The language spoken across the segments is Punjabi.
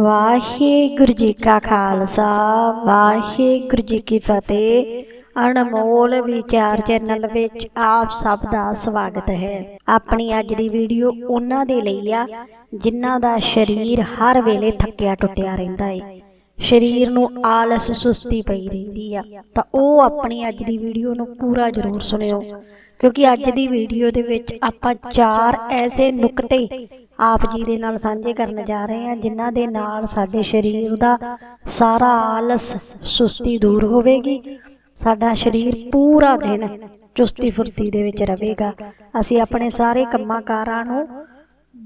ਵਾਹਿਗੁਰੂ ਜੀ ਕਾ ਖਾਲਸਾ, ਵਾਹਿਗੁਰੂ ਜੀ ਕੀ ਫਤਿਹ। ਅਣਮੋਲ ਵਿਚਾਰ ਚੈਨਲ ਵਿੱਚ ਆਪ ਸਭ ਦਾ ਸਵਾਗਤ ਹੈ। ਆਪਣੀ ਅੱਜ ਦੀ ਵੀਡੀਓ ਉਹਨਾਂ ਦੇ ਲਈ ਆ, ਜਿਨ੍ਹਾਂ ਦਾ ਸਰੀਰ ਹਰ ਵੇਲੇ ਥੱਕਿਆ ਟੁੱਟਿਆ ਰਹਿੰਦਾ ਏ। ਸਰੀਰ ਨੂੰ ਆਲਸ ਸੁਸਤੀ ਪਈ ਰਹਿੰਦੀ ਆ। ਤਾਂ ਉਹ ਆਪਣੀ ਅੱਜ ਦੀ ਵੀਡੀਓ ਨੂੰ ਪੂਰਾ ਜ਼ਰੂਰ ਸੁਣਿਓ, ਕਿਉਂਕਿ ਅੱਜ ਦੀ ਵੀਡੀਓ ਦੇ ਵਿੱਚ ਆਪਾਂ ਚਾਰ ਐਸੇ ਨੁਕਤੇ ਆਪ ਜੀ ਦੇ ਨਾਲ ਸਾਂਝੇ ਕਰਨ ਜਾ ਰਹੇ ਹਾਂ, ਜਿਨ੍ਹਾਂ ਦੇ ਨਾਲ ਸਾਡੇ ਸਰੀਰ ਦਾ ਸਾਰਾ ਆਲਸ ਸੁਸਤੀ ਦੂਰ ਹੋਵੇਗੀ। ਸਾਡਾ ਸਰੀਰ ਪੂਰਾ ਦਿਨ ਚੁਸਤੀ ਫੁਰਤੀ ਦੇ ਵਿੱਚ ਰਹੇਗਾ। ਅਸੀਂ ਆਪਣੇ ਸਾਰੇ ਕੰਮਾਂ ਕਾਰਾਂ ਨੂੰ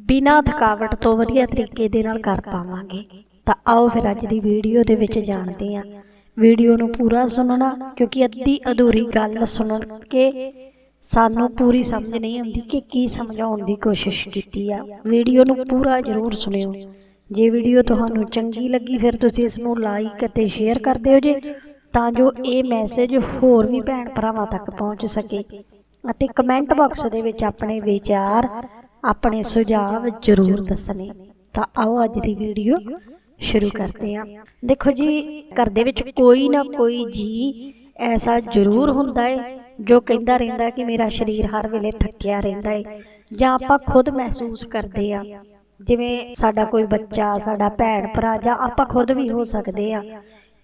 ਬਿਨਾਂ ਥਕਾਵਟ ਤੋਂ ਵਧੀਆ ਤਰੀਕੇ ਦੇ ਨਾਲ ਕਰ ਪਾਵਾਂਗੇ। ਤਾਂ ਆਓ ਫਿਰ ਅੱਜ ਦੀ ਵੀਡੀਓ ਦੇ ਵਿੱਚ ਜਾਣਦੇ ਹਾਂ। ਵੀਡੀਓ ਨੂੰ ਪੂਰਾ ਸੁਣਨਾ, ਕਿਉਂਕਿ ਅੱਧੀ ਅਧੂਰੀ ਗੱਲ ਸੁਣ ਕੇ ਸਾਨੂੰ ਪੂਰੀ ਸਮਝ ਨਹੀਂ ਆਉਂਦੀ ਕਿ ਕੀ ਸਮਝਾਉਣ ਦੀ ਕੋਸ਼ਿਸ਼ ਕੀਤੀ ਆ। ਵੀਡੀਓ ਨੂੰ ਪੂਰਾ ਜ਼ਰੂਰ ਸੁਣਿਓ। ਜੇ ਵੀਡੀਓ ਤੁਹਾਨੂੰ ਚੰਗੀ ਲੱਗੀ, ਫਿਰ ਤੁਸੀਂ ਇਸ ਨੂੰ ਲਾਈਕ ਅਤੇ ਸ਼ੇਅਰ ਕਰ ਦਿਓ ਜੇ, ਤਾਂ ਜੋ ਇਹ ਮੈਸੇਜ ਹੋਰ ਵੀ ਭੈਣ ਭਰਾਵਾਂ ਤੱਕ ਪਹੁੰਚ ਸਕੇ। ਅਤੇ ਕਮੈਂਟ ਬਾਕਸ ਦੇ ਵਿੱਚ ਆਪਣੇ ਵਿਚਾਰ, ਆਪਣੇ ਸੁਝਾਅ ਜ਼ਰੂਰ ਦੱਸਣੇ। ਤਾਂ ਆਓ ਅੱਜ ਦੀ ਵੀਡੀਓ ਸ਼ੁਰੂ ਕਰਦੇ ਹਾਂ ਦੇਖੋ ਜੀ ਘਰ ਦੇ ਵਿੱਚ ਕੋਈ ਨਾ ਕੋਈ ਜੀ ਐਸਾ ਜ਼ਰੂਰ ਹੁੰਦਾ ਹੈ ਜੋ ਕਹਿੰਦਾ ਰਹਿੰਦਾ ਕਿ ਮੇਰਾ ਸਰੀਰ ਹਰ ਵੇਲੇ ਥੱਕਿਆ ਰਹਿੰਦਾ ਹੈ ਜਾਂ ਆਪਾਂ ਖੁਦ ਮਹਿਸੂਸ ਕਰਦੇ ਆ। ਜਿਵੇਂ ਸਾਡਾ ਕੋਈ ਬੱਚਾ ਸਾਡਾ ਭੈਣ ਭਰਾ ਜਾਂ ਆਪਾਂ ਖੁਦ ਵੀ ਹੋ ਸਕਦੇ ਆ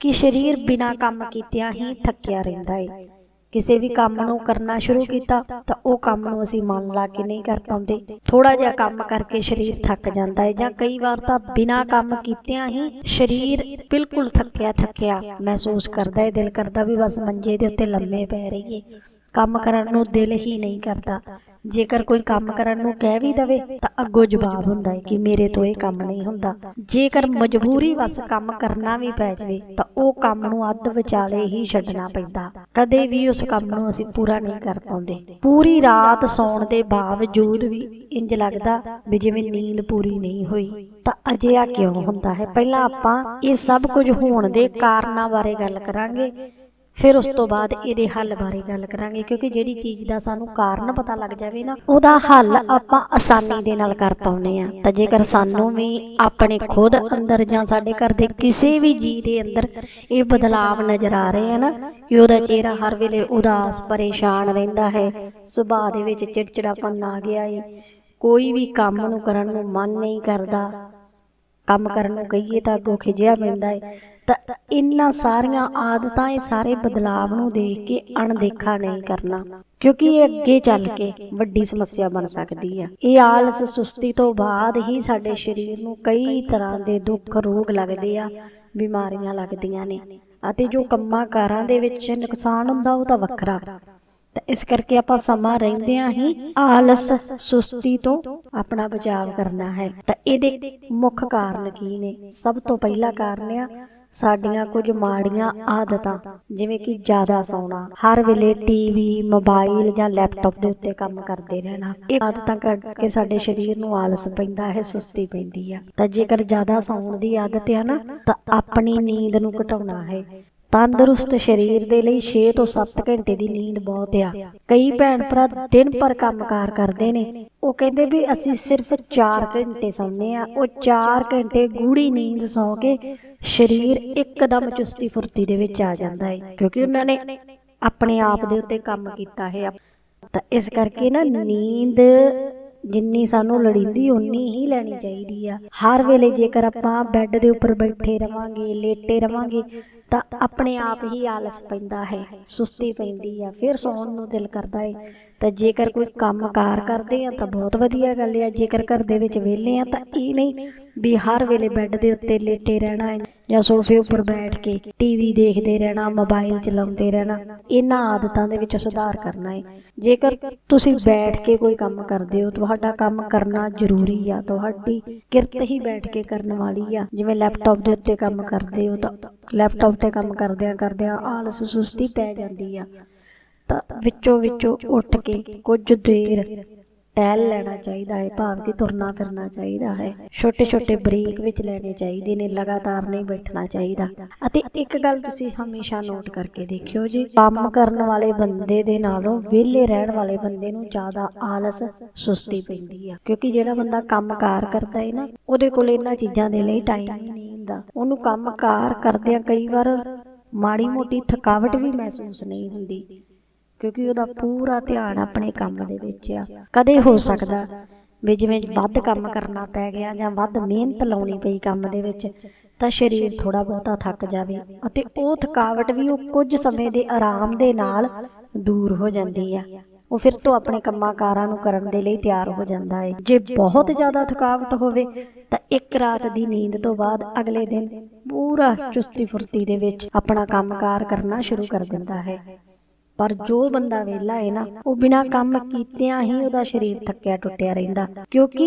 ਕਿ ਸਰੀਰ ਬਿਨਾਂ ਕੰਮ ਕੀਤਿਆਂ ਹੀ ਥੱਕਿਆ ਰਹਿੰਦਾ ਹੈ ਕਿਸੇ ਵੀ ਕੰਮ ਨੂੰ ਕਰਨਾ ਸ਼ੁਰੂ ਕੀਤਾ ਤਾਂ ਉਹ ਕੰਮ ਨੂੰ ਅਸੀਂ ਮਨ ਲਾ ਕੇ ਨਹੀਂ ਕਰ ਪਾਉਂਦੇ। ਥੋੜਾ ਜਿਹਾ ਕੰਮ ਕਰਕੇ ਸਰੀਰ ਥੱਕ ਜਾਂਦਾ ਹੈ ਜਾਂ ਕਈ ਵਾਰ ਤਾਂ ਬਿਨਾਂ ਕੰਮ ਕੀਤਿਆਂ ਹੀ ਸਰੀਰ ਬਿਲਕੁਲ ਥੱਕਿਆ ਥੱਕਿਆ ਮਹਿਸੂਸ ਕਰਦਾ ਹੈ ਦਿਲ ਕਰਦਾ ਵੀ ਬਸ ਮੰਜੇ ਦੇ ਉੱਤੇ ਲੰਮੇ ਪੈ ਰਹੀਏ। ਕੰਮ ਕਰਨ ਨੂੰ ਦਿਲ ਹੀ ਨਹੀਂ ਕਰਦਾ। ਜੇਕਰ ਕੋਈ ਕੰਮ ਕਰਨ ਨੂੰ ਕਹਿ ਵੀ ਦਵੇ ਤਾਂ ਅੱਗੋਂ ਜਵਾਬ ਹੁੰਦਾ ਹੈ ਕਿ ਮੇਰੇ ਤੋਂ ਇਹ ਕੰਮ ਨਹੀਂ ਹੁੰਦਾ। ਜੇਕਰ ਮਜਬੂਰੀ ਵਸ ਕੰਮ ਕਰਨਾ ਵੀ ਪੈ ਜਾਵੇ ਤਾਂ ਉਹ ਕੰਮ ਨੂੰ ਅੱਧ ਵਿਚਾਲੇ ਹੀ ਛੱਡਣਾ ਪੈਂਦਾ। ਕਦੇ ਵੀ ਉਸ ਕੰਮ ਨੂੰ ਅਸੀਂ ਪੂਰਾ ਨਹੀਂ ਕਰ ਪਾਉਂਦੇ। ਪੂਰੀ ਰਾਤ ਸੌਣ ਦੇ ਬਾਵਜੂਦ ਵੀ ਇੰਜ ਲੱਗਦਾ ਵੀ ਜਿਵੇਂ ਨੀਂਦ ਪੂਰੀ ਨਹੀਂ ਹੋਈ, ਤਾਂ ਅਜਿਹਾ ਕਿਉਂ ਹੁੰਦਾ ਹੈ? ਪਹਿਲਾਂ ਆਪਾਂ ਇਹ ਸਭ ਕੁਝ ਹੋਣ ਦੇ ਕਾਰਨਾਂ ਬਾਰੇ ਗੱਲ ਕਰਾਂਗੇ। ਫਿਰ ਉਸ ਤੋਂ ਬਾਅਦ ਇਹਦੇ ਹੱਲ ਬਾਰੇ ਗੱਲ ਕਰਾਂਗੇ ਕਿਉਂਕਿ ਜਿਹੜੀ ਚੀਜ਼ ਦਾ ਸਾਨੂੰ ਕਾਰਨ ਪਤਾ ਲੱਗ ਜਾਵੇ ਨਾ ਉਹਦਾ ਹੱਲ ਆਪਾਂ ਆਸਾਨੀ ਦੇ ਨਾਲ ਕਰ ਪਾਉਨੇ ਆ ਤਾਂ ਜੇਕਰ ਸਾਨੂੰ ਵੀ ਆਪਣੇ ਖੁਦ ਅੰਦਰ ਜਾਂ ਸਾਡੇ ਘਰ ਦੇ ਕਿਸੇ ਵੀ ਜੀ ਦੇ ਅੰਦਰ ਇਹ ਬਦਲਾਵ ਨਜ਼ਰ ਆ ਰਹੇ ਆ ਨਾ ਕਿ ਉਹਦਾ ਚਿਹਰਾ ਹਰ ਵੇਲੇ ਉਦਾਸ ਪਰੇਸ਼ਾਨ ਰਹਿੰਦਾ ਹੈ। ਸੁਭਾਅ ਦੇ ਵਿੱਚ ਚਿੜਚਿੜਾਪਨ ਆ ਗਿਆ ਹੈ ਕੋਈ ਵੀ ਕੰਮ ਨੂੰ ਕਰਨ ਨੂੰ ਮਨ ਨਹੀਂ ਕਰਦਾ। ਕੰਮ ਕਰਨ ਨੂੰ ਕਹੀਏ ਤਾਂ ਅੱਗੋਂ ਖਿਜਿਆ ਪੈਂਦਾ ਹੈ ਤਾਂ ਇਹਨਾਂ ਸਾਰੀਆਂ ਆਦਤਾਂ ਇਹ ਸਾਰੇ ਬਦਲਾਵ ਨੂੰ ਦੇਖ ਕੇ ਅਣਦੇਖਾ ਨਹੀਂ ਕਰਨਾ। ਕਿਉਂਕਿ ਇਹ ਅੱਗੇ ਚੱਲ ਕੇ ਵੱਡੀ ਸਮੱਸਿਆ ਬਣ ਸਕਦੀ ਆ। ਇਹ ਆਲਸ ਸੁਸਤੀ ਤੋਂ ਬਾਅਦ ਹੀ ਸਾਡੇ ਸਰੀਰ ਨੂੰ ਕਈ ਤਰ੍ਹਾਂ ਦੇ ਦੁੱਖ, ਰੋਗ ਲੱਗਦੇ ਆ, ਬਿਮਾਰੀਆਂ ਲੱਗਦੀਆਂ ਨੇ। ਅਤੇ ਜੋ ਕੰਮਾਂ ਕਾਰਾਂ ਦੇ ਵਿੱਚ ਨੁਕਸਾਨ ਹੁੰਦਾ ਉਹ ਤਾਂ ਵੱਖਰਾ। ਤਾਂ ਇਸ ਕਰਕੇ ਆਪਾਂ ਸਮਾਂ ਰਹਿੰਦਿਆਂ ਹੀ ਆਲਸ, ਸੁਸਤੀ ਤੋਂ ਆਪਣਾ ਬਚਾਅ ਕਰਨਾ ਹੈ। ਤਾਂ ਇਹਦੇ ਮੁੱਖ ਕਾਰਨ ਕੀ ਨੇ? ਸਭ ਤੋਂ ਪਹਿਲਾ ਕਾਰਨ ਆ, ਸਾਡੀਆਂ ਕੁਝ ਮਾੜੀਆਂ ਆਦਤਾਂ, ਜਿਵੇਂ ਕਿ ਜ਼ਿਆਦਾ ਸੌਣਾ। ਹਰ ਵੇਲੇ ਟੀਵੀ ਮੋਬਾਈਲ ਜਾਂ ਲੈਪਟਾਪ ਦੇ ਉੱਤੇ ਕੰਮ ਕਰਦੇ ਰਹਿਣਾ। ਇਹ ਆਦਤਾਂ ਕਰਕੇ ਸਾਡੇ ਸਰੀਰ ਨੂੰ ਆਲਸ ਪੈਂਦਾ ਹੈ, ਸੁਸਤੀ ਪੈਂਦੀ ਆ। ਤਾਂ ਜੇਕਰ ਜ਼ਿਆਦਾ ਸੌਣ ਦੀ ਆਦਤ ਆ ਨਾ, ਤਾਂ ਆਪਣੀ ਨੀਂਦ ਨੂੰ ਘਟਾਉਣਾ ਹੈ। ਤੰਦਰੁਸਤ ਸਰੀਰ ਦੇ ਲਈ 6 ਤੋਂ 7 ਘੰਟੇ ਦੀ ਨੀਂਦ ਬਹੁਤ ਆ। ਕਈ ਭੈਣ ਭਰਾ ਦਿਨ ਭਰ ਕੰਮਕਾਰ ਕਰਦੇ ਨੇ। ਉਹ ਕਹਿੰਦੇ ਵੀ ਅਸੀਂ ਸਿਰਫ 4 ਘੰਟੇ ਸੌਂਦੇ ਆ ਉਹ 4 ਘੰਟੇ ਗੂੜੀ ਨੀਂਦ ਸੌਂ ਕੇ ਸਰੀਰ ਇੱਕਦਮ ਚੁਸਤੀ ਫੁਰਤੀ ਦੇ ਵਿੱਚ ਆ ਜਾਂਦਾ ਹੈ ਕਿਉਂਕਿ ਉਹਨਾਂ ਨੇ ਆਪਣੇ ਆਪ ਦੇ ਉੱਤੇ ਕੰਮ ਕੀਤਾ ਹੈ। ਤਾਂ ਇਸ ਕਰਕੇ ਨਾ ਨੀਂਦ ਜਿੰਨੀ ਸਾਨੂੰ ਲੋੜੀਂਦੀ ਉਨੀ ਹੀ ਲੈਣੀ ਚਾਹੀਦੀ ਆ। ਹਰ ਵੇਲੇ ਜੇਕਰ ਆਪਾਂ ਬੈੱਡ ਦੇ ਉੱਪਰ ਬੈਠੇ ਰਵਾਂਗੇ, ਲੇਟੇ ਰਵਾਂਗੇ ਤਾਂ ਆਪਣੇ ਆਪ ਹੀ ਆਲਸ ਪੈਂਦਾ ਹੈ, ਸੁਸਤੀ ਪੈਂਦੀ ਆ, ਫਿਰ ਸੌਣ ਨੂੰ ਦਿਲ ਕਰਦਾ ਹੈ ਤਾਂ ਜੇਕਰ ਕੋਈ ਕੰਮਕਾਰ ਕਰਦੇ ਆ, ਤਾਂ ਬਹੁਤ ਵਧੀਆ ਗੱਲ ਆ, ਜੇਕਰ ਘਰ ਦੇ ਵਿੱਚ ਵਿਹਲੇ ਆ, ਤਾਂ ਇਹ ਨਹੀਂ ਵੀ ਹਰ ਵੇਲੇ ਬੈੱਡ ਦੇ ਉੱਤੇ ਲੇਟੇ ਰਹਿਣਾ ਹੈ ਜਾਂ ਸੋਫੇ ਉੱਪਰ ਬੈਠ ਕੇ ਟੀਵੀ ਦੇਖਦੇ ਰਹਿਣਾ, ਮੋਬਾਈਲ ਚਲਾਉਂਦੇ ਰਹਿਣਾ, ਇਹਨਾਂ ਆਦਤਾਂ ਦੇ ਵਿੱਚ ਸੁਧਾਰ ਕਰਨਾ ਹੈ ਜੇਕਰ ਤੁਸੀਂ ਬੈਠ ਕੇ ਕੋਈ ਕੰਮ ਕਰਦੇ ਹੋ, ਤੁਹਾਡਾ ਕੰਮ ਕਰਨਾ ਜ਼ਰੂਰੀ ਆ, ਤੁਹਾਡੀ ਕਿਰਤ ਹੀ ਬੈਠ ਕੇ ਕਰਨ ਵਾਲੀ ਆ। ਜਿਵੇਂ ਲੈਪਟਾਪ ਦੇ ਉੱਤੇ ਕੰਮ ਕਰਦੇ ਹੋ, ਤਾਂ ਲੈਪਟਾਪ ਤੇ ਕੰਮ ਕਰਦਿਆਂ ਕਰਦਿਆਂ ਆਲਸ ਸੁਸਤੀ ਪੈ ਜਾਂਦੀ ਆ। ਤਾਂ ਵਿੱਚੋਂ ਵਿੱਚੋਂ ਉੱਠ ਕੇ ਕੁਝ ਦੇਰ ਟਹਿਲ ਲੈਣਾ ਚਾਹੀਦਾ ਹੈ, ਭਾਵ ਕਿ ਤੁਰਨਾ ਫਿਰਨਾ ਚਾਹੀਦਾ ਹੈ। ਛੋਟੇ ਛੋਟੇ ਬ੍ਰੇਕ ਵਿੱਚ ਲੈਣੇ ਚਾਹੀਦੇ ਨੇ, ਲਗਾਤਾਰ ਨਹੀਂ ਬੈਠਣਾ ਚਾਹੀਦਾ। ਅਤੇ ਇੱਕ ਗੱਲ ਤੁਸੀਂ ਹਮੇਸ਼ਾ ਨੋਟ ਕਰਕੇ ਦੇਖਿਓ ਜੀ, ਕੰਮ ਕਰਨ ਵਾਲੇ ਬੰਦੇ ਦੇ ਨਾਲੋਂ ਵਿਹਲੇ ਰਹਿਣ ਵਾਲੇ ਬੰਦੇ ਨੂੰ ਜ਼ਿਆਦਾ ਆਲਸ, ਸੁਸਤੀ ਪੈਂਦੀ ਆ। ਕਿਉਂਕਿ ਜਿਹੜਾ ਬੰਦਾ ਕੰਮਕਾਰ ਕਰਦਾ ਹੈ ਨਾ, ਉਹਦੇ ਕੋਲ ਇਹਨਾਂ ਚੀਜ਼ਾਂ ਦੇ ਲਈ ਟਾਈਮ ਹੀ ਨਹੀਂ ਹੁੰਦਾ। ਉਹਨੂੰ ਕੰਮਕਾਰ ਕਰਦਿਆਂ ਕਈ ਵਾਰ ਮਾੜੀ ਮੋਟੀ ਥਕਾਵਟ ਵੀ ਮਹਿਸੂਸ ਨਹੀਂ ਹੁੰਦੀ। ਕਿਉਂਕਿ ਉਹਦਾ ਪੂਰਾ ਧਿਆਨ ਆਪਣੇ ਕੰਮ ਦੇ ਵਿੱਚ ਆ। ਕਦੇ ਹੋ ਸਕਦਾ ਵੀ ਜਿਵੇਂ ਵੱਧ ਕੰਮ ਕਰਨਾ ਪੈ ਗਿਆ ਜਾਂ ਵੱਧ ਮਿਹਨਤ ਲਾਉਣੀ ਪਈ ਕੰਮ ਦੇ ਵਿੱਚ ਤਾਂ ਸਰੀਰ ਥੋੜਾ ਬਹੁਤਾ ਥੱਕ ਜਾਵੇ ਅਤੇ ਉਹ ਥਕਾਵਟ ਵੀ ਉਹ ਕੁਝ ਸਮੇਂ ਦੇ ਆਰਾਮ ਦੇ ਨਾਲ ਦੂਰ ਹੋ ਜਾਂਦੀ ਆ। ਉਹ ਫਿਰ ਤੋਂ ਆਪਣੇ ਕੰਮਾਂ ਕਾਰਾਂ ਨੂੰ ਕਰਨ ਦੇ ਲਈ ਤਿਆਰ ਹੋ ਜਾਂਦਾ ਹੈ ਜੇ ਬਹੁਤ ਜ਼ਿਆਦਾ ਥਕਾਵਟ ਹੋਵੇ ਤਾਂ ਇੱਕ ਰਾਤ ਦੀ ਨੀਂਦ ਤੋਂ ਬਾਅਦ ਅਗਲੇ ਦਿਨ ਪੂਰਾ ਚੁਸਤੀ ਫੁਰਤੀ ਦੇ ਵਿੱਚ ਆਪਣਾ ਕੰਮਕਾਰ ਕਰਨਾ ਸ਼ੁਰੂ ਕਰ ਦਿੰਦਾ ਹੈ ਪਰ ਜੋ ਬੰਦਾ ਵਿਹਲਾ ਹੈ ਨਾ, ਉਹ ਬਿਨਾਂ ਕੰਮ ਕੀਤਿਆਂ ਹੀ ਉਹਦਾ ਸਰੀਰ ਥੱਕਿਆ ਟੁੱਟਿਆ ਰਹਿੰਦਾ। ਕਿਉਂਕਿ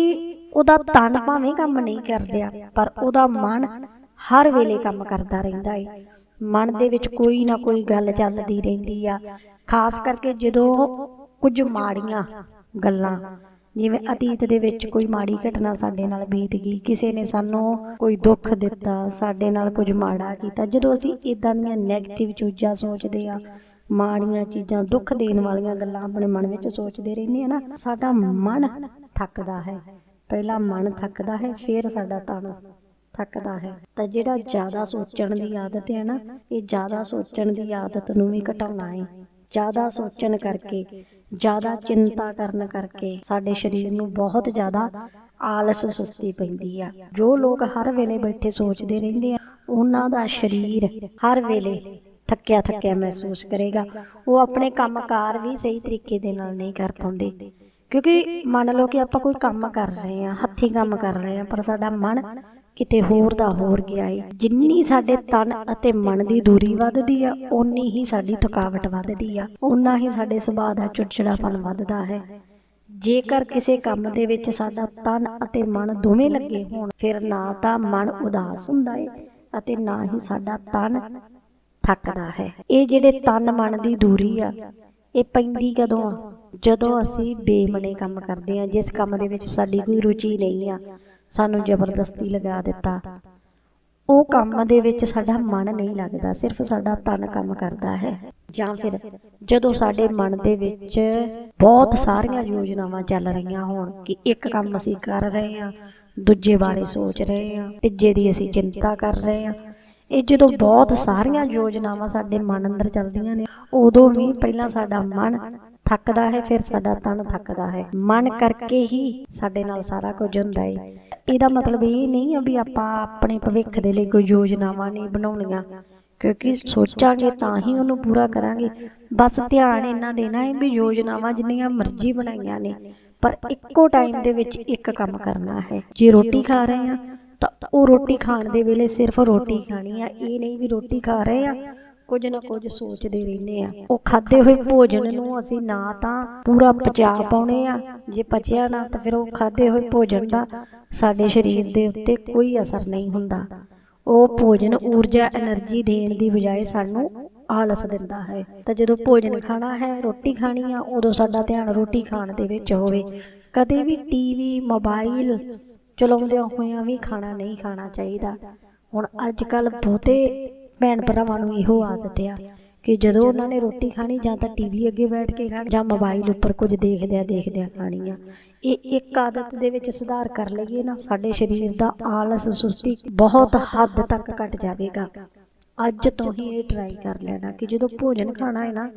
ਉਹਦਾ ਤਨ ਭਾਵੇਂ ਕੰਮ ਨਹੀਂ ਕਰਦਿਆ, ਪਰ ਉਹਦਾ ਮਨ ਹਰ ਵੇਲੇ ਕੰਮ ਕਰਦਾ ਰਹਿੰਦਾ ਹੈ ਮਨ ਦੇ ਵਿੱਚ ਕੋਈ ਨਾ ਕੋਈ ਗੱਲ ਚੱਲਦੀ ਰਹਿੰਦੀ ਆ। ਖਾਸ ਕਰਕੇ ਜਦੋਂ ਕੁਝ ਮਾੜੀਆਂ ਗੱਲਾਂ, ਜਿਵੇਂ ਅਤੀਤ ਦੇ ਵਿੱਚ ਕੋਈ ਮਾੜੀ ਘਟਨਾ ਸਾਡੇ ਨਾਲ ਬੀਤ ਗਈ, ਕਿਸੇ ਨੇ ਸਾਨੂੰ ਕੋਈ ਦੁੱਖ ਦਿੱਤਾ, ਸਾਡੇ ਨਾਲ ਕੁਝ ਮਾੜਾ ਕੀਤਾ, ਜਦੋਂ ਅਸੀਂ ਇਦਾਂ ਦੀਆਂ 네ਗੇਟਿਵ ਚੀਜ਼ਾਂ ਸੋਚਦੇ ਆ ਮਾੜੀਆਂ ਚੀਜ਼ਾਂ, ਦੁੱਖ ਦੇਣ ਵਾਲੀਆਂ ਗੱਲਾਂ ਆਪਣੇ ਮਨ ਵਿੱਚ ਸੋਚਦੇ ਰਹਿੰਦੇ ਆ ਨਾ, ਸਾਡਾ ਮਨ ਥੱਕਦਾ ਹੈ। ਪਹਿਲਾਂ ਮਨ ਥੱਕਦਾ ਹੈ, ਫਿਰ ਸਾਡਾ ਤਨ ਥੱਕਦਾ ਹੈ। ਤਾਂ ਜਿਹੜਾ ਜ਼ਿਆਦਾ ਸੋਚਣ ਦੀ ਆਦਤ ਹੈ ਨਾ, ਇਹ ਜ਼ਿਆਦਾ ਸੋਚਣ ਦੀ ਆਦਤ ਨੂੰ ਵੀ ਘਟਾਉਣਾ ਹੈ। ਜ਼ਿਆਦਾ ਸੋਚਣ ਕਰਕੇ, ਜ਼ਿਆਦਾ ਚਿੰਤਾ ਕਰਨ ਕਰਕੇ ਸਾਡੇ ਸਰੀਰ ਨੂੰ ਬਹੁਤ ਜ਼ਿਆਦਾ ਆਲਸ, ਸੁਸਤੀ ਪੈਂਦੀ ਆ। ਜੋ ਲੋਕ ਹਰ ਵੇਲੇ ਬੈਠੇ ਸੋਚਦੇ ਰਹਿੰਦੇ ਆ, ਉਹਨਾਂ ਦਾ ਸਰੀਰ ਹਰ ਵੇਲੇ ਥੱਕਿਆ ਥੱਕਿਆ ਮਹਿਸੂਸ ਕਰੇਗਾ। ਉਹ ਆਪਣੇ ਕੰਮਕਾਰ ਵੀ ਸਹੀ ਤਰੀਕੇ ਦੇ ਨਾਲ ਨਹੀਂ ਕਰ ਪਾਉਂਦੇ। ਕਿਉਂਕਿ ਮੰਨ ਲਓ ਕਿ ਆਪਾਂ ਕੋਈ ਕੰਮ ਕਰ ਰਹੇ ਆ ਹੱਥੀ ਕੰਮ ਕਰ ਰਹੇ ਆ ਪਰ ਸਾਡਾ ਮਨ ਕਿਤੇ ਹੋਰ ਦਾ ਹੋਰ ਗਿਆ ਏ। ਜਿੰਨੀ ਸਾਡੇ ਤਨ ਅਤੇ ਮਨ ਦੀ ਦੂਰੀ ਵੱਧਦੀ ਆ ਓਨੀ ਹੀ ਸਾਡੀ ਥਕਾਵਟ ਵੱਧਦੀ ਆ। ਓਨਾ ਹੀ ਸਾਡੇ ਸੁਭਾਅ ਦਾ ਚਿੜਚਿੜਾਪਨ ਵੱਧਦਾ ਹੈ। ਜੇਕਰ ਕਿਸੇ ਕੰਮ ਦੇ ਵਿੱਚ ਸਾਡਾ ਤਨ ਅਤੇ ਮਨ ਦੋਵੇਂ ਲੱਗੇ ਹੋਣ ਫਿਰ ਨਾ ਤਾਂ ਮਨ ਉਦਾਸ ਹੁੰਦਾ ਏ ਅਤੇ ਨਾ ਹੀ ਸਾਡਾ ਤਨ ਥੱਕਦਾ ਹੈ। ਇਹ ਜਿਹੜੇ ਤਨ ਮਨ ਦੀ ਦੂਰੀ ਆ, ਇਹ ਪੈਂਦੀ ਕਦੋਂ ਆ? ਜਦੋਂ ਅਸੀਂ ਬੇਮਨੇ ਕੰਮ ਕਰਦੇ ਆ, ਜਿਸ ਕੰਮ ਦੇ ਵਿੱਚ ਸਾਡੀ ਕੋਈ ਰੁਚੀ ਨਹੀਂ ਆ, ਸਾਨੂੰ ਜ਼ਬਰਦਸਤੀ ਲਗਾ ਦਿੱਤਾ। ਉਹ ਕੰਮ ਦੇ ਵਿੱਚ ਸਾਡਾ ਮਨ ਨਹੀਂ ਲੱਗਦਾ, ਸਿਰਫ ਸਾਡਾ ਤਨ ਕੰਮ ਕਰਦਾ ਹੈ। ਜਾਂ ਫਿਰ ਜਦੋਂ ਸਾਡੇ ਮਨ ਦੇ ਵਿੱਚ ਬਹੁਤ ਸਾਰੀਆਂ ਯੋਜਨਾਵਾਂ ਚੱਲ ਰਹੀਆਂ ਹੋਣ ਕਿ ਇੱਕ ਕੰਮ ਅਸੀਂ ਕਰ ਰਹੇ ਹਾਂ, ਦੂਜੇ ਬਾਰੇ ਸੋਚ ਰਹੇ ਹਾਂ, ਤੀਜੇ ਦੀ ਅਸੀਂ ਚਿੰਤਾ ਕਰ ਰਹੇ ਹਾਂ ਇਹ ਜਦੋਂ ਬਹੁਤ ਸਾਰੀਆਂ ਯੋਜਨਾਵਾਂ ਸਾਡੇ ਮਨ ਅੰਦਰ ਚੱਲਦੀਆਂ ਨੇ ਉਦੋਂ ਵੀ ਪਹਿਲਾਂ ਸਾਡਾ ਮਨ ਥੱਕਦਾ ਹੈ ਫਿਰ ਸਾਡਾ ਤਨ ਥੱਕਦਾ ਹੈ। ਮਨ ਕਰਕੇ ਹੀ ਸਾਡੇ ਨਾਲ ਸਾਰਾ ਕੁਝ ਹੁੰਦਾ ਹੈ ਇਹਦਾ ਮਤਲਬ ਇਹ ਨਹੀਂ ਆ ਵੀ ਆਪਾਂ ਆਪਣੇ ਭਵਿੱਖ ਦੇ ਲਈ ਕੋਈ ਯੋਜਨਾਵਾਂ ਨਹੀਂ ਬਣਾਉਣੀਆਂ। ਕਿਉਂਕਿ ਸੋਚਾਂਗੇ ਤਾਂ ਹੀ ਉਹਨੂੰ ਪੂਰਾ ਕਰਾਂਗੇ। ਬਸ ਧਿਆਨ ਇਹਨਾਂ ਦੇਣਾ ਹੈ ਵੀ ਯੋਜਨਾਵਾਂ ਜਿੰਨੀਆਂ ਮਰਜ਼ੀ ਬਣਾਈਆਂ ਨੇ ਪਰ ਇੱਕੋ ਟਾਈਮ ਦੇ ਵਿੱਚ ਇੱਕ ਕੰਮ ਕਰਨਾ ਹੈ। ਜੇ ਰੋਟੀ ਖਾ ਰਹੇ ਆ ਤਾਂ ਉਹ ਰੋਟੀ ਖਾਣ ਦੇ ਵੇਲੇ ਸਿਰਫ ਰੋਟੀ ਖਾਣੀ ਆ, ਇਹ ਨਹੀਂ ਵੀ ਰੋਟੀ ਖਾ ਰਹੇ ਆ, ਕੁਝ ਨਾ ਕੁਝ ਸੋਚਦੇ ਰਹਿੰਦੇ ਆ। ਉਹ ਖਾਦੇ ਹੋਏ ਭੋਜਨ ਨੂੰ ਅਸੀਂ ਨਾ ਤਾਂ ਪੂਰਾ ਪਚਾ ਪਾਉਣੇ ਆ, ਜੇ ਪਚਿਆ ਨਾ ਤਾਂ ਫਿਰ ਉਹ ਖਾਦੇ ਹੋਏ ਭੋਜਨ ਦਾ ਸਾਡੇ ਸਰੀਰ ਦੇ ਉੱਤੇ ਕੋਈ ਅਸਰ ਨਹੀਂ ਹੁੰਦਾ। ਉਹ ਭੋਜਨ ਊਰਜਾ એનર્ਜੀ ਦੇਣ ਦੀ ਬਜਾਏ ਸਾਨੂੰ ਆਲਸ ਦਿੰਦਾ ਹੈ। ਤਾਂ ਜਦੋਂ ਭੋਜਨ ਖਾਣਾ ਹੈ, ਰੋਟੀ ਖਾਣੀ ਆ, ਉਦੋਂ ਸਾਡਾ ਧਿਆਨ ਰੋਟੀ ਖਾਣ ਦੇ ਵਿੱਚ ਹੋਵੇ। ਕਦੇ ਵੀ ਟੀਵੀ, ਮੋਬਾਈਲ ਚਲਾਉਂਦਿਆਂ ਹੋਇਆਂ ਵੀ ਖਾਣਾ ਨਹੀਂ ਖਾਣਾ ਚਾਹੀਦਾ। ਹੁਣ ਅੱਜ ਕੱਲ ਬਹੁਤੇ ਭੈਣ ਭਰਾਵਾਂ ਨੂੰ ਇਹੋ ਆਦਤ ਆ ਕਿ ਜਦੋਂ ਉਹਨਾਂ ਨੇ ਰੋਟੀ ਖਾਣੀ ਜਾਂ ਤਾਂ ਟੀਵੀ ਅੱਗੇ ਬੈਠ ਕੇ ਖਾਣੀ ਜਾਂ ਮੋਬਾਈਲ ਉੱਪਰ ਕੁਝ ਦੇਖਦਿਆਂ ਦੇਖਦਿਆਂ ਖਾਣੀ ਆ ਇਹ ਇੱਕ ਆਦਤ ਦੇ ਵਿੱਚ ਸੁਧਾਰ ਕਰ ਲਈਏ ਨਾ, ਸਾਡੇ ਸਰੀਰ ਦਾ ਆਲਸ ਸੁਸਤੀ ਬਹੁਤ ਹੱਦ ਤੱਕ ਘਟ ਜਾਵੇਗਾ। ਅੱਜ ਤੋਂ ਹੀ ਇਹ ਟਰਾਈ ਕਰ ਲੈਣਾ ਕਿ ਜਦੋਂ ਭੋਜਨ ਖਾਣਾ ਹੈ ਨਾ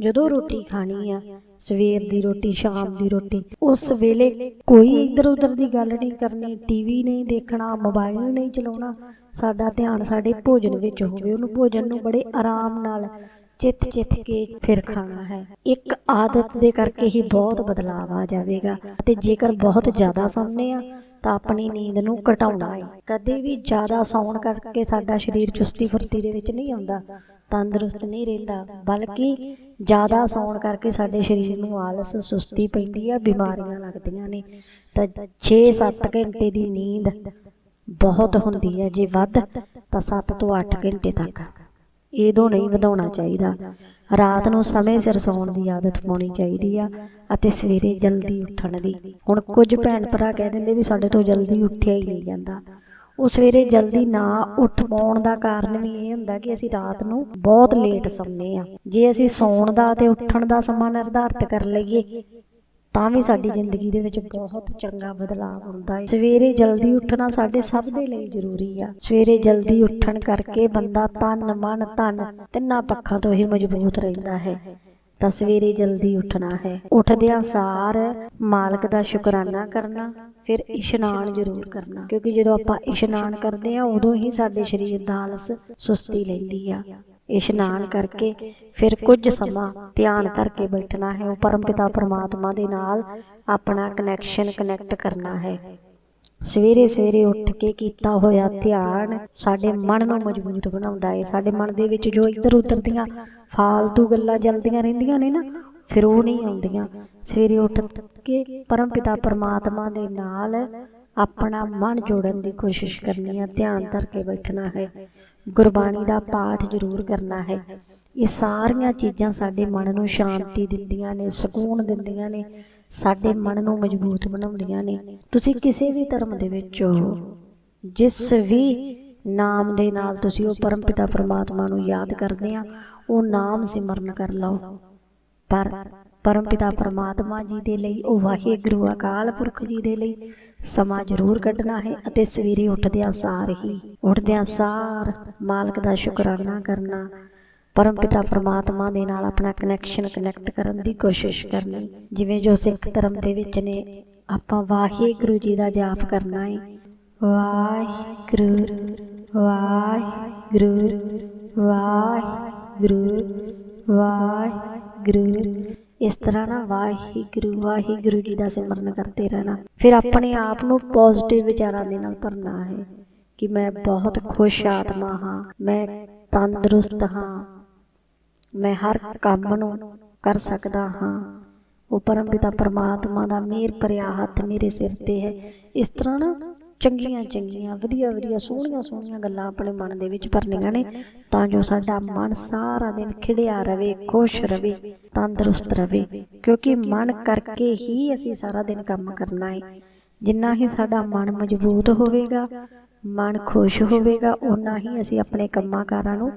ਜਦੋਂ ਰੋਟੀ ਖਾਣੀ ਆ ਸਵੇਰ ਦੀ ਰੋਟੀ ਸ਼ਾਮ ਦੀ ਰੋਟੀ ਉਸ ਵੇਲੇ ਕੋਈ ਇੱਧਰ ਉੱਧਰ ਦੀ ਗੱਲ ਨਹੀਂ ਕਰਨੀ ਟੀਵੀ ਨਹੀਂ ਦੇਖਣਾ ਮੋਬਾਈਲ ਨਹੀਂ ਚਲਾਉਣਾ ਸਾਡਾ ਧਿਆਨ ਸਾਡੇ ਭੋਜਨ ਵਿੱਚ ਹੋਵੇ ਉਹਨੂੰ ਭੋਜਨ ਨੂੰ ਬੜੇ ਆਰਾਮ ਨਾਲ ਚਿੱਤ ਚਿੱਤ ਕੇ ਫਿਰ ਖਾਣਾ ਹੈ। ਇੱਕ ਆਦਤ ਦੇ ਕਰਕੇ ਹੀ ਬਹੁਤ ਬਦਲਾਅ ਆ ਜਾਵੇਗਾ ਤੇ ਜੇਕਰ ਬਹੁਤ ਜ਼ਿਆਦਾ ਸੌਂਦੇ ਆ, ਤਾਂ ਆਪਣੀ ਨੀਂਦ ਨੂੰ ਘਟਾਉਣਾ ਹੈ। ਕਦੇ ਵੀ ਜ਼ਿਆਦਾ ਸੌਣ ਕਰਕੇ ਸਾਡਾ ਸਰੀਰ ਚੁਸਤੀ ਫੁਰਤੀ ਦੇ ਵਿੱਚ ਨਹੀਂ ਆਉਂਦਾ, ਤੰਦਰੁਸਤ ਨਹੀਂ ਰਹਿੰਦਾ, ਬਲਕਿ ਜ਼ਿਆਦਾ ਸੌਣ ਕਰਕੇ ਸਾਡੇ ਸਰੀਰ ਨੂੰ ਆਲਸ, ਸੁਸਤੀ ਪੈਂਦੀ ਆ, ਬਿਮਾਰੀਆਂ ਲੱਗਦੀਆਂ ਨੇ। ਤਾਂ 6-7 ਘੰਟੇ ਦੀ ਨੀਂਦ ਬਹੁਤ ਹੁੰਦੀ ਹੈ। ਜੇ ਵੱਧ, ਤਾਂ 7 ਤੋਂ 8 ਘੰਟੇ ਤੱਕ। ਇਹਦੋਂ ਨਹੀਂ ਵਧਾਉਣਾ ਚਾਹੀਦਾ। ਰਾਤ ਨੂੰ ਸਮੇਂ ਸਿਰ ਸੌਣ ਦੀ ਆਦਤ ਪਾਉਣੀ ਚਾਹੀਦੀ ਆ ਅਤੇ ਸਵੇਰੇ ਜਲਦੀ ਉੱਠਣ ਦੀ। ਹੁਣ ਕੁਝ ਭੈਣ ਭਰਾ ਕਹਿ ਦਿੰਦੇ ਵੀ ਸਾਡੇ ਤੋਂ ਜਲਦੀ ਉੱਠਿਆ ਹੀ ਨਹੀਂ ਜਾਂਦਾ। ਉਹ ਸਵੇਰੇ ਜਲਦੀ ਨਾ ਉੱਠ ਪਾਉਣ ਦਾ ਕਾਰਨ ਵੀ ਇਹ ਹੁੰਦਾ ਕਿ ਅਸੀਂ ਰਾਤ ਨੂੰ ਬਹੁਤ ਲੇਟ ਸੌਂਦੇ ਆ ਜੇ ਅਸੀਂ ਸੌਣ ਦਾ ਤੇ ਉੱਠਣ ਦਾ ਸਮਾਂ ਨਿਰਧਾਰਤ ਕਰ ਲਈਏ ਤਾਂ ਵੀ ਸਾਡੀ ਜ਼ਿੰਦਗੀ ਦੇ ਵਿੱਚ ਬਹੁਤ ਚੰਗਾ ਬਦਲਾਅ ਹੁੰਦਾ ਹੈ ਸਵੇਰੇ ਜਲਦੀ ਉੱਠਣਾ ਸਾਡੇ ਸਭ ਦੇ ਲਈ ਜ਼ਰੂਰੀ ਆ। ਸਵੇਰੇ ਜਲਦੀ ਉੱਠਣ ਕਰਕੇ ਬੰਦਾ ਤਨ ਮਨ ਧਨ ਤਿੰਨਾਂ ਪੱਖਾਂ ਤੋਂ ਹੀ ਮਜ਼ਬੂਤ ਰਹਿੰਦਾ ਹੈ। ਤਾਂ ਸਵੇਰੇ ਜਲਦੀ ਉੱਠਣਾ ਹੈ। ਉੱਠਦਿਆਂ ਸਾਰ ਮਾਲਕ ਦਾ ਸ਼ੁਕਰਾਨਾ ਕਰਨਾ ਫਿਰ ਇਸ਼ਨਾਨ ਜ਼ਰੂਰ ਕਰਨਾ। ਕਿਉਂਕਿ ਜਦੋਂ ਆਪਾਂ ਇਸ਼ਨਾਨ ਕਰਦੇ ਆ ਉਦੋਂ ਹੀ ਸਾਡੇ ਸਰੀਰ ਦਾ ਆਲਸ ਸੁਸਤੀ ਲੈਂਦੀ ਆ। ਇਸ਼ਨਾਨ ਕਰਕੇ ਫਿਰ ਕੁਝ ਸਮਾਂ ਧਿਆਨ ਧਰ ਕੇ ਬੈਠਣਾ ਹੈ। ਉਹ ਪਰਮਪਿਤਾ ਪਰਮਾਤਮਾ ਦੇ ਨਾਲ ਆਪਣਾ ਕਨੈਕਸ਼ਨ ਕਨੈਕਟ ਕਰਨਾ ਹੈ। ਸਵੇਰੇ ਸਵੇਰੇ ਉੱਠ ਕੇ ਕੀਤਾ ਹੋਇਆ ਧਿਆਨ ਸਾਡੇ ਮਨ ਨੂੰ ਮਜ਼ਬੂਤ ਬਣਾਉਂਦਾ ਹੈ। ਸਾਡੇ ਮਨ ਦੇ ਵਿੱਚ ਜੋ ਇੱਧਰ ਉੱਧਰ ਦੀਆਂ ਫਾਲਤੂ ਗੱਲਾਂ ਚੱਲਦੀਆਂ ਰਹਿੰਦੀਆਂ ਨੇ ਨਾ ਫਿਰ ਉਹ ਨਹੀਂ ਆਉਂਦੀਆਂ। ਸਵੇਰੇ ਉੱਠ ਕੇ ਪਰਮਪਿਤਾ ਪਰਮਾਤਮਾ ਦੇ ਨਾਲ ਆਪਣਾ ਮਨ ਜੋੜਨ ਦੀ ਕੋਸ਼ਿਸ਼ ਕਰਨੀ ਹੈ ਧਿਆਨ ਧਰ ਕੇ ਬੈਠਣਾ ਹੈ। ਗੁਰਬਾਣੀ ਦਾ ਪਾਠ ਜ਼ਰੂਰ ਕਰਨਾ ਹੈ। ਇਹ ਸਾਰੀਆਂ ਚੀਜ਼ਾਂ ਸਾਡੇ ਮਨ ਨੂੰ ਸ਼ਾਂਤੀ ਦਿੰਦੀਆਂ ਨੇ, ਸਕੂਨ ਦਿੰਦੀਆਂ ਨੇ, ਸਾਡੇ ਮਨ ਨੂੰ ਮਜ਼ਬੂਤ ਬਣਾਉਂਦੀਆਂ ਨੇ। ਤੁਸੀਂ ਕਿਸੇ ਵੀ ਧਰਮ ਦੇ ਵਿੱਚ ਹੋ, ਜਿਸ ਵੀ ਨਾਮ ਦੇ ਨਾਲ ਤੁਸੀਂ ਉਹ ਪਰਮ ਪਿਤਾ ਪਰਮਾਤਮਾ ਨੂੰ ਯਾਦ ਕਰਦੇ ਆ, ਉਹ ਨਾਮ ਸਿਮਰਨ ਕਰ ਲਓ। ਪਰ ਪਰਮਪਿਤਾ ਪਰਮਾਤਮਾ ਜੀ ਦੇ ਲਈ, ਉਹ ਵਾਹਿਗੁਰੂ ਅਕਾਲ ਪੁਰਖ ਜੀ ਦੇ ਲਈ ਸਮਾਂ ਜ਼ਰੂਰ ਕੱਢਣਾ ਹੈ ਅਤੇ ਸਵੇਰੇ ਉੱਠਦਿਆਂ ਸਾਰ ਹੀ, ਉੱਠਦਿਆਂ ਸਾਰ ਮਾਲਕ ਦਾ ਸ਼ੁਕਰਾਨਾ ਕਰਨਾ, ਪਰਮਪਿਤਾ ਪਰਮਾਤਮਾ ਦੇ ਨਾਲ ਆਪਣਾ ਕਨੈਕਸ਼ਨ ਕਨੈਕਟ ਕਰਨ ਦੀ ਕੋਸ਼ਿਸ਼ ਕਰਨੀ। ਜਿਵੇਂ ਜੋ ਸਿੱਖ ਧਰਮ ਦੇ ਵਿੱਚ ਨੇ, ਆਪਾਂ ਵਾਹਿਗੁਰੂ ਜੀ ਦਾ ਜਾਪ ਕਰਨਾ ਹੈ ਵਾਹਿਗੁਰੂ ਵਾਹਿਗੁਰੂ ਵਾਹਿਗੁਰੂ ਵਾਹਿਗੁਰੂ ਇਸ ਤਰ੍ਹਾਂ ਨਾ ਵਾਹਿਗੁਰੂ ਵਾਹਿਗੁਰੂ ਜੀ ਦਾ ਸਿਮਰਨ ਕਰਦੇ ਰਹਿਣਾ। ਫਿਰ ਆਪਣੇ ਆਪ ਨੂੰ ਪੋਜ਼ਿਟਿਵ ਵਿਚਾਰਾਂ ਦੇ ਨਾਲ ਭਰਨਾ ਹੈ ਕਿ ਮੈਂ ਬਹੁਤ ਖੁਸ਼ ਆਤਮਾ ਹਾਂ ਮੈਂ ਤੰਦਰੁਸਤ ਹਾਂ। ਮੈਂ ਹਰ ਕੰਮ ਨੂੰ ਕਰ ਸਕਦਾ ਹਾਂ। ਉਹ ਪਰਮਪਿਤਾ ਪਰਮਾਤਮਾ ਦਾ ਮਿਹਰ ਭਰਿਆ ਹੱਥ ਮੇਰੇ ਸਿਰ ਤੇ ਹੈ। ਇਸ ਤਰ੍ਹਾਂ ਨਾ ਚੰਗੀਆਂ ਚੰਗੀਆਂ, ਵਧੀਆ ਵਧੀਆ, ਸੋਹਣੀਆਂ ਸੋਹਣੀਆਂ ਗੱਲਾਂ ਆਪਣੇ ਮਨ ਦੇ ਵਿੱਚ ਭਰਨੀਆਂ ਨੇ, ਤਾਂ ਜੋ ਸਾਡਾ ਮਨ ਸਾਰਾ ਦਿਨ ਖਿੜਿਆ ਰਵੇ, ਖੁਸ਼ ਰਵੇ, ਤੰਦਰੁਸਤ ਰਵੇ, ਕਿਉਂਕਿ ਮਨ ਕਰਕੇ ਹੀ ਅਸੀਂ ਸਾਰਾ ਦਿਨ ਕੰਮ ਕਰਨਾ ਹੈ ਜਿੰਨਾ ਹੀ ਸਾਡਾ ਮਨ ਮਜ਼ਬੂਤ ਹੋਵੇਗਾ, ਮਨ ਖੁਸ਼ ਹੋਵੇਗਾ ਉਨਾ ਹੀ ਅਸੀਂ ਆਪਣੇ ਕੰਮਾਂ ਕਾਰਾਂ ਨੂੰ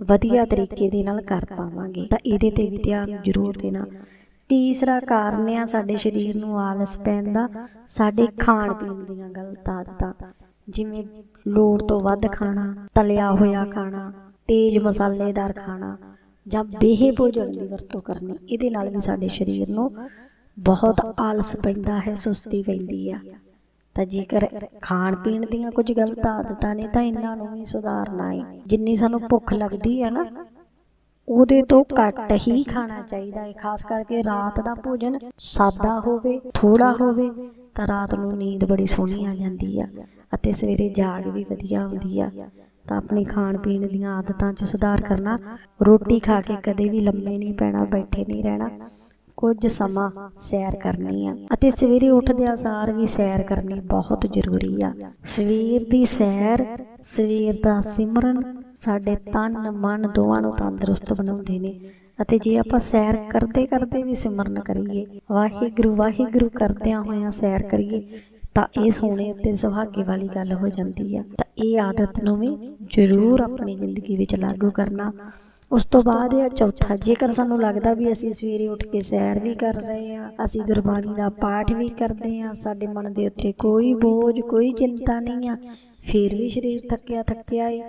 ਵਧੀਆ ਤਰੀਕੇ ਦੇ ਨਾਲ ਕਰ ਪਾਵਾਂਗੇ। ਤਾਂ ਇਹਦੇ ਤੇ ਵੀ ਧਿਆਨ ਜ਼ਰੂਰ ਦੇਣਾ। ਤੀਸਰਾ ਕਾਰਨ ਆ ਸਾਡੇ ਸਰੀਰ ਨੂੰ ਆਲਸ ਪੈਣ ਦਾ ਸਾਡੇ ਖਾਣ ਪੀਣ ਦੀਆਂ ਗਲਤ ਆਦਤਾਂ ਜਿਵੇਂ ਲੋੜ ਤੋਂ ਵੱਧ ਖਾਣਾ ਤਲਿਆ ਹੋਇਆ ਖਾਣਾ ਤੇਜ਼ ਮਸਾਲੇਦਾਰ ਖਾਣਾ ਜਾਂ ਬੇਹੇ ਭੋਜਨ ਦੀ ਵਰਤੋਂ ਕਰਨੀ ਇਹਦੇ ਨਾਲ ਵੀ ਸਾਡੇ ਸਰੀਰ ਨੂੰ ਬਹੁਤ ਆਲਸ ਪੈਂਦਾ ਹੈ ਸੁਸਤੀ ਪੈਂਦੀ ਆ। ਤਾਂ ਜੇਕਰ ਖਾਣ ਪੀਣ ਦੀਆਂ ਕੁਝ ਗਲਤ ਆਦਤਾਂ ਨੇ ਤਾਂ ਇਹਨਾਂ ਨੂੰ ਵੀ ਸੁਧਾਰਨਾ ਹੈ ਜਿੰਨੀ ਸਾਨੂੰ ਭੁੱਖ ਲੱਗਦੀ ਹੈ ਨਾ ਉਹਦੇ ਤੋਂ ਘੱਟ ਹੀ ਖਾਣਾ ਚਾਹੀਦਾ ਹੈ। ਖਾਸ ਕਰਕੇ ਰਾਤ ਦਾ ਭੋਜਨ ਸਾਦਾ ਹੋਵੇ ਥੋੜਾ ਹੋਵੇ ਤਾਂ ਰਾਤ ਨੂੰ ਨੀਂਦ ਬੜੀ ਸੋਹਣੀ ਆ ਜਾਂਦੀ ਆ ਅਤੇ ਸਵੇਰੇ ਜਾਗ ਵੀ ਵਧੀਆ ਆਉਂਦੀ ਆ। ਤਾਂ ਆਪਣੀ ਖਾਣ ਪੀਣ ਦੀਆਂ ਆਦਤਾਂ 'ਚ ਸੁਧਾਰ ਕਰਨਾ ਰੋਟੀ ਖਾ ਕੇ ਕਦੇ ਵੀ ਲੰਮੇ ਨਹੀਂ ਪੈਣਾ ਬੈਠੇ ਨਹੀਂ ਰਹਿਣਾ ਕੁਝ ਸਮਾਂ ਸੈਰ ਕਰਨੀ ਆ ਅਤੇ ਸਵੇਰੇ ਉੱਠਦਿਆਂ ਸਾਰ ਵੀ ਸੈਰ ਕਰਨੀ ਬਹੁਤ ਜ਼ਰੂਰੀ ਆ। ਸਵੇਰ ਦੀ ਸੈਰ ਸਵੇਰ ਦਾ ਸਿਮਰਨ ਸਾਡੇ ਤਨ ਮਨ ਦੋਵਾਂ ਨੂੰ ਤੰਦਰੁਸਤ ਬਣਾਉਂਦੇ ਨੇ। ਅਤੇ ਜੇ ਆਪਾਂ ਸੈਰ ਕਰਦੇ ਕਰਦੇ ਵੀ ਸਿਮਰਨ ਕਰੀਏ ਵਾਹਿਗੁਰੂ ਵਾਹਿਗੁਰੂ ਕਰਦਿਆਂ ਹੋਇਆਂ ਸੈਰ ਕਰੀਏ ਤਾਂ ਇਹ ਸੋਨੇ ਉੱਤੇ ਸੁਹਾਗੇ ਵਾਲੀ ਗੱਲ ਹੋ ਜਾਂਦੀ ਆ। ਤਾਂ ਇਹ ਆਦਤ ਨੂੰ ਵੀ ਜ਼ਰੂਰ ਆਪਣੀ ਜ਼ਿੰਦਗੀ ਵਿੱਚ ਲਾਗੂ ਕਰਨਾ। ਉਸ ਤੋਂ ਬਾਅਦ ਇਹ ਚੌਥਾ ਜੇਕਰ ਸਾਨੂੰ ਲੱਗਦਾ ਵੀ ਅਸੀਂ ਸਵੇਰੇ ਉੱਠ ਕੇ ਸੈਰ ਵੀ ਕਰ ਰਹੇ ਆ ਅਸੀਂ ਗੁਰਬਾਣੀ ਦਾ ਪਾਠ ਵੀ ਕਰਦੇ ਆ ਸਾਡੇ ਮਨ ਦੇ ਉੱਤੇ ਕੋਈ ਬੋਝ ਕੋਈ ਚਿੰਤਾ ਨਹੀਂ ਆ। ਫਿਰ ਵੀ ਸਰੀਰ ਥੱਕਿਆ ਥੱਕਿਆ ਏ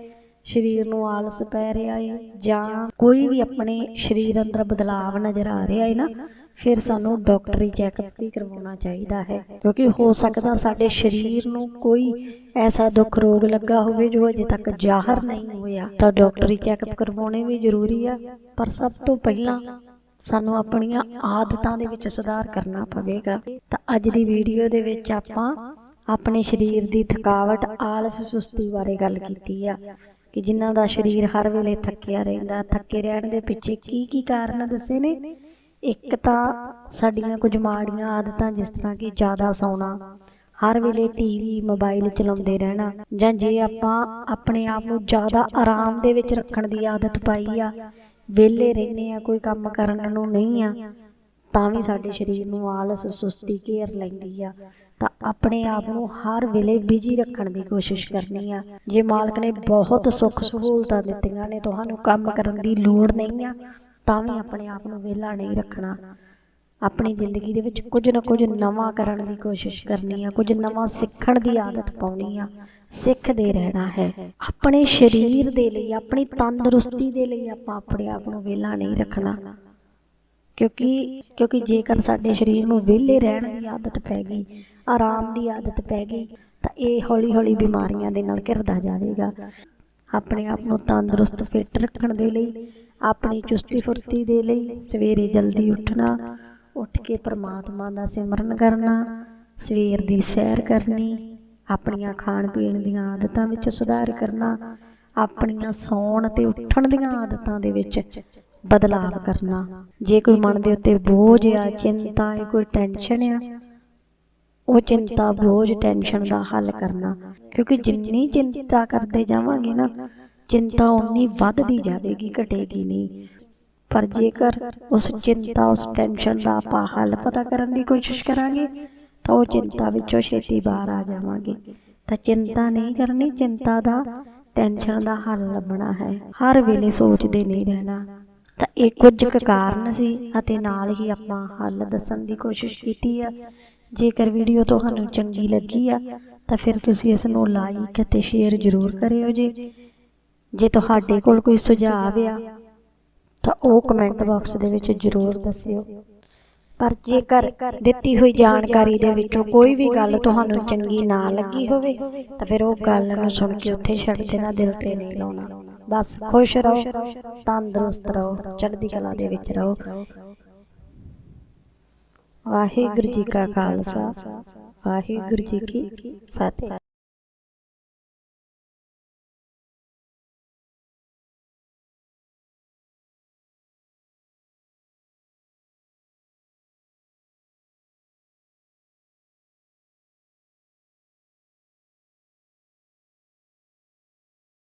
ਸਰੀਰ ਨੂੰ ਆਲਸ ਪੈ ਰਿਹਾ ਏ, ਜਾਂ ਕੋਈ ਵੀ ਆਪਣੇ ਸਰੀਰ ਅੰਦਰ ਬਦਲਾਵ ਨਜ਼ਰ ਆ ਰਿਹਾ ਏ ਨਾ, ਫਿਰ ਸਾਨੂੰ ਡਾਕਟਰੀ ਚੈੱਕਅਪ ਵੀ ਕਰਵਾਉਣਾ ਚਾਹੀਦਾ ਹੈ। ਕਿਉਂਕਿ ਹੋ ਸਕਦਾ ਸਾਡੇ ਸਰੀਰ ਨੂੰ ਕੋਈ ਐਸਾ ਦੁੱਖ ਰੋਗ ਲੱਗਾ ਹੋਵੇ ਜੋ ਅਜੇ ਤੱਕ ਜ਼ਾਹਰ ਨਹੀਂ ਹੋਇਆ। ਤਾਂ ਡਾਕਟਰੀ ਚੈੱਕਅਪ ਕਰਵਾਉਣੇ ਵੀ ਜ਼ਰੂਰੀ ਆ, ਪਰ ਸਭ ਤੋਂ ਪਹਿਲਾਂ ਸਾਨੂੰ ਆਪਣੀਆਂ ਆਦਤਾਂ ਦੇ ਵਿੱਚ ਸੁਧਾਰ ਕਰਨਾ ਪਵੇਗਾ। ਤਾਂ ਅੱਜ ਦੀ ਵੀਡੀਓ ਦੇ ਵਿੱਚ ਆਪਾਂ ਆਪਣੇ ਸਰੀਰ ਦੀ ਥਕਾਵਟ, ਆਲਸ, ਸੁਸਤੀ ਬਾਰੇ ਗੱਲ ਕੀਤੀ ਆ। ਕਿ ਜਿਨ੍ਹਾਂ ਦਾ ਸਰੀਰ ਹਰ ਵੇਲੇ ਥੱਕਿਆ ਰਹਿੰਦਾ, ਥੱਕੇ ਰਹਿਣ ਦੇ ਪਿੱਛੇ ਕੀ ਕੀ ਕਾਰਨ ਦੱਸੇ ਨੇ? ਇੱਕ ਤਾਂ ਸਾਡੀਆਂ ਕੁਝ ਮਾੜੀਆਂ ਆਦਤਾਂ ਜਿਸ ਤਰ੍ਹਾਂ ਕਿ ਜ਼ਿਆਦਾ ਸੌਣਾ, ਹਰ ਵੇਲੇ ਟੀਵੀ ਮੋਬਾਈਲ ਚਲਾਉਂਦੇ ਰਹਿਣਾ, ਜਾਂ ਜੇ ਆਪਾਂ ਆਪਣੇ ਆਪ ਨੂੰ ਜ਼ਿਆਦਾ ਆਰਾਮ ਦੇ ਵਿੱਚ ਰੱਖਣ ਦੀ ਆਦਤ ਪਾਈ ਆ, ਵਿਹਲੇ ਰਹਿੰਦੇ ਆ, ਕੋਈ ਕੰਮ ਕਰਨ ਨੂੰ ਨਹੀਂ ਆ ਤਾਂ ਵੀ ਸਾਡੇ ਸਰੀਰ ਨੂੰ ਆਲਸ ਸੁਸਤੀ ਘੇਰ ਲੈਂਦੀ ਆ। ਤਾਂ ਆਪਣੇ ਆਪ ਨੂੰ ਹਰ ਵੇਲੇ ਬਿਜ਼ੀ ਰੱਖਣ ਦੀ ਕੋਸ਼ਿਸ਼ ਕਰਨੀ ਆ। ਜੇ ਮਾਲਕ ਨੇ ਬਹੁਤ ਸੁੱਖ ਸਹੂਲਤਾਂ ਦਿੱਤੀਆਂ ਨੇ ਤੁਹਾਨੂੰ ਕੰਮ ਕਰਨ ਦੀ ਲੋੜ ਨਹੀਂ ਆ ਤਾਂ ਵੀ ਆਪਣੇ ਆਪ ਨੂੰ ਵਿਹਲਾ ਨਹੀਂ ਰੱਖਣਾ। ਆਪਣੀ ਜ਼ਿੰਦਗੀ ਦੇ ਵਿੱਚ ਕੁਝ ਨਾ ਕੁਝ ਨਵਾਂ ਕਰਨ ਦੀ ਕੋਸ਼ਿਸ਼ ਕਰਨੀ ਆ ਕੁਝ ਨਵਾਂ ਸਿੱਖਣ ਦੀ ਆਦਤ ਪਾਉਣੀ ਆ। ਸਿੱਖਦੇ ਰਹਿਣਾ ਹੈ। ਆਪਣੇ ਸਰੀਰ ਦੇ ਲਈ ਆਪਣੀ ਤੰਦਰੁਸਤੀ ਦੇ ਲਈ ਆਪਾਂ ਆਪਣੇ ਆਪ ਨੂੰ ਵਿਹਲਾ ਨਹੀਂ ਰੱਖਣਾ ਕਿਉਂਕਿ ਕਿਉਂਕਿ ਜੇਕਰ ਸਾਡੇ ਸਰੀਰ ਨੂੰ ਵਿਹਲੇ ਰਹਿਣ ਦੀ ਆਦਤ ਪੈ ਗਈ, ਆਰਾਮ ਦੀ ਆਦਤ ਪੈ ਗਈ, ਤਾਂ ਇਹ ਹੌਲੀ-ਹੌਲੀ ਬਿਮਾਰੀਆਂ ਦੇ ਨਾਲ ਘਿਰਦਾ ਜਾਵੇਗਾ। ਆਪਣੇ ਆਪ ਨੂੰ ਤੰਦਰੁਸਤ, ਫਿੱਟ ਰੱਖਣ ਦੇ ਲਈ, ਆਪਣੀ ਚੁਸਤੀ ਫੁਰਤੀ ਦੇ ਲਈ ਸਵੇਰੇ ਜਲਦੀ ਉੱਠਣਾ, ਉੱਠ ਕੇ ਪਰਮਾਤਮਾ ਦਾ ਸਿਮਰਨ ਕਰਨਾ, ਸਵੇਰ ਦੀ ਸੈਰ ਕਰਨੀ, ਆਪਣੀਆਂ ਖਾਣ ਪੀਣ ਦੀਆਂ ਆਦਤਾਂ ਵਿੱਚ ਸੁਧਾਰ ਕਰਨਾ, ਆਪਣੀਆਂ ਸੌਣ ਤੇ ਉੱਠਣ ਦੀਆਂ ਆਦਤਾਂ ਦੇ ਵਿੱਚ ਬਦਲਾਵ ਕਰਨਾ। ਜੇ ਕੋਈ ਮਨ ਦੇ ਉੱਤੇ ਬੋਝ ਆ ਚਿੰਤਾ ਹੈ ਕੋਈ ਟੈਨਸ਼ਨ ਆ ਉਹ ਚਿੰਤਾ ਬੋਝ ਟੈਨਸ਼ਨ ਦਾ ਹੱਲ ਕਰਨਾ। ਕਿਉਂਕਿ ਜਿੰਨੀ ਚਿੰਤਾ ਕਰਦੇ ਜਾਵਾਂਗੇ ਨਾ ਚਿੰਤਾ ਉਨੀ ਵੱਧਦੀ ਜਾਵੇਗੀ ਘਟੇਗੀ ਨਹੀਂ। ਪਰ ਜੇਕਰ ਉਸ ਚਿੰਤਾ ਉਸ ਟੈਨਸ਼ਨ ਦਾ ਆਪਾਂ ਹੱਲ ਪਤਾ ਕਰਨ ਦੀ ਕੋਸ਼ਿਸ਼ ਕਰਾਂਗੇ ਤਾਂ ਉਹ ਚਿੰਤਾ ਵਿੱਚੋਂ ਛੇਤੀ ਬਾਹਰ ਆ ਜਾਵਾਂਗੇ। ਤਾਂ ਚਿੰਤਾ ਨਹੀਂ ਕਰਨੀ ਚਿੰਤਾ ਦਾ ਟੈਨਸ਼ਨ ਦਾ ਹੱਲ ਲੱਭਣਾ ਹੈ। ਹਰ ਵੇਲੇ ਸੋਚਦੇ ਨਹੀਂ ਰਹਿਣਾ ਤਾਂ ਇਹ ਕੁਝ ਕੁ ਕਾਰਨ ਸੀ ਅਤੇ ਨਾਲ ਹੀ ਆਪਾਂ ਹੱਲ ਦੱਸਣ ਦੀ ਕੋਸ਼ਿਸ਼ ਕੀਤੀ ਆ। ਜੇਕਰ ਵੀਡੀਓ ਤੁਹਾਨੂੰ ਚੰਗੀ ਲੱਗੀ ਆ ਤਾਂ ਫਿਰ ਤੁਸੀਂ ਇਸ ਨੂੰ ਲਾਈਕ ਅਤੇ ਸ਼ੇਅਰ ਜ਼ਰੂਰ ਕਰਿਓ ਜੀ ਜੇ ਤੁਹਾਡੇ ਕੋਲ ਕੋਈ ਸੁਝਾਅ ਆ ਤਾਂ ਉਹ ਕਮੈਂਟ ਬਾਕਸ ਦੇ ਵਿੱਚ ਜ਼ਰੂਰ ਦੱਸਿਓ। ਪਰ ਜੇਕਰ ਦਿੱਤੀ ਹੋਈ ਜਾਣਕਾਰੀ ਦੇ ਵਿੱਚੋਂ ਕੋਈ ਵੀ ਗੱਲ ਤੁਹਾਨੂੰ ਚੰਗੀ ਨਾ ਲੱਗੀ ਹੋਵੇ ਤਾਂ ਫਿਰ ਉਹ ਗੱਲ ਨੂੰ ਸੁਣ ਕੇ ਉੱਥੇ ਛੱਡ ਦੇਣਾ ਦਿਲ ਤੇ ਨਹੀਂ ਲਾਉਣਾ। ਬਸ ਖੁਸ਼ ਰਹੋ, ਤੰਦਰੁਸਤ ਰਹੋ, ਚੜ੍ਹਦੀ ਕਲਾ ਦੇ ਵਿੱਚ ਰਹੋ। ਵਾਹਿਗੁਰੂ ਜੀ ਕਾ ਖਾਲਸਾ, ਵਾਹਿਗੁਰੂ ਜੀ ਕੀ ਫਤਿਹ।